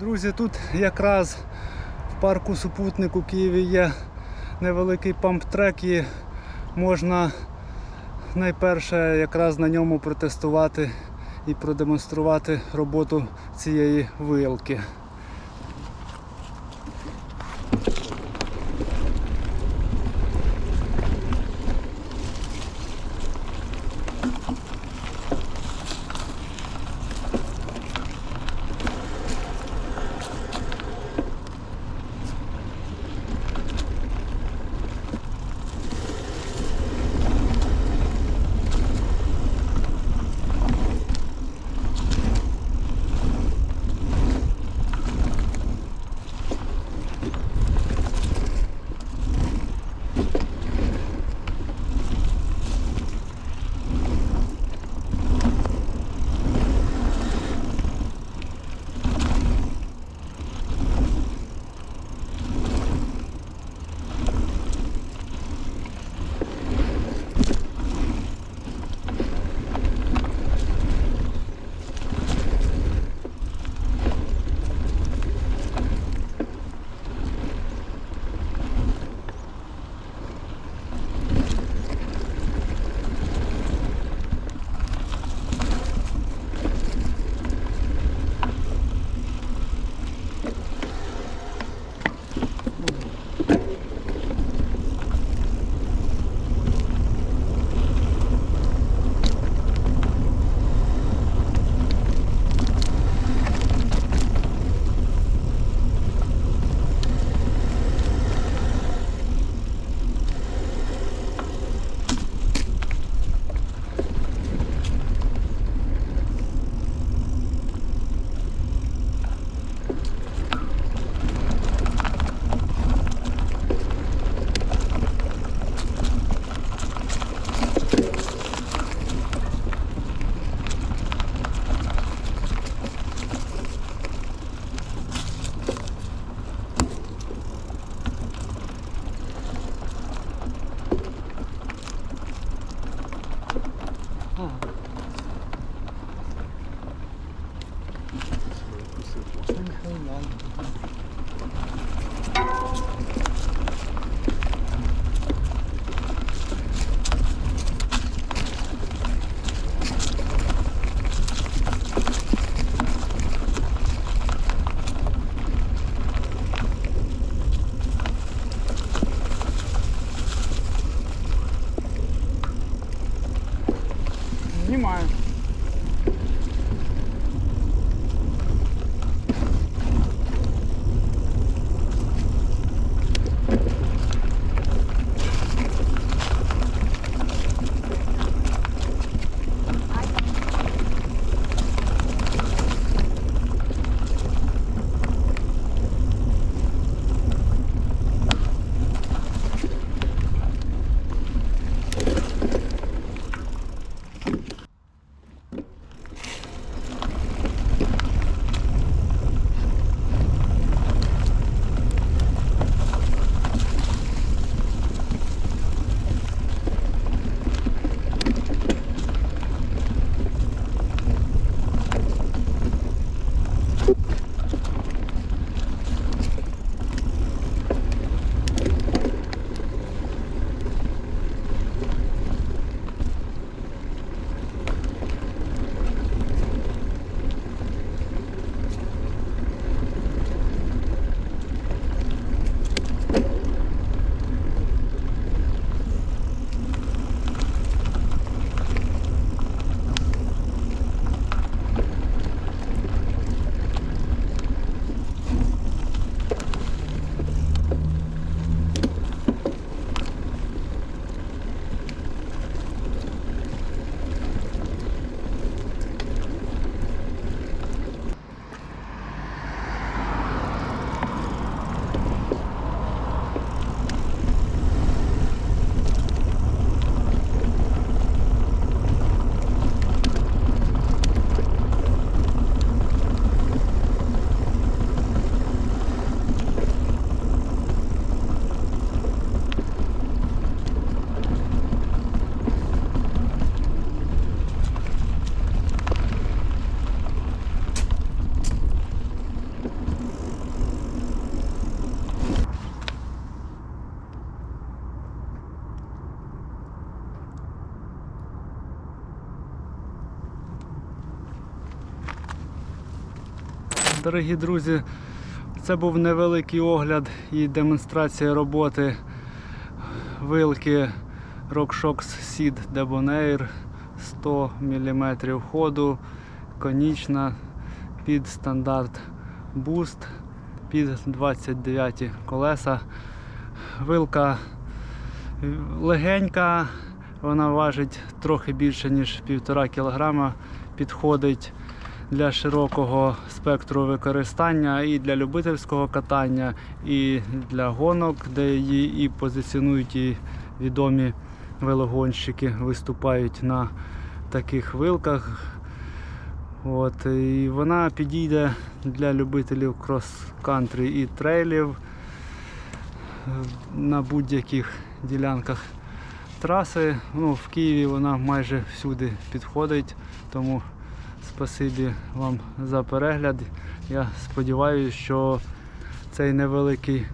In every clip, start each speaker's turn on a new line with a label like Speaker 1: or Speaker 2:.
Speaker 1: Друзі, тут якраз в парку супутник у Києві є невеликий памп-трек і можна найперше якраз на ньому протестувати і продемонструвати роботу цієї вилки.
Speaker 2: Снимаю.
Speaker 1: Дорогі друзі, це був невеликий огляд і демонстрація роботи вилки RockShox Seed Debonair 100 мм ходу, конічна під стандарт Boost під 29 колеса. Вилка легенька, вона важить трохи більше, ніж 1,5 кг. Підходить для широкого спектру використання і для любительського катання, і для гонок, де її і позиціонують і відомі велогонщики, виступають на таких вилках. От, і вона підійде для любителів крос-кантрі і трейлів е, на будь-яких ділянках траси. Ну, в Києві вона майже всюди підходить, тому спасибі вам за перегляд. Я сподіваюся, що цей невеликий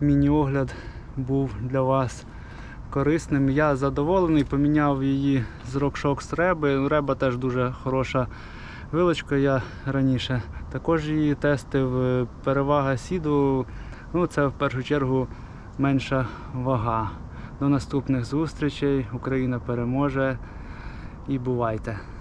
Speaker 1: міні-огляд був для вас корисним. Я задоволений, поміняв її з RockShox Реби. Реба теж дуже хороша вилочка. Я раніше також її тестив. Перевага сіду, ну це в першу чергу менша вага. До наступних зустрічей. Україна переможе і бувайте!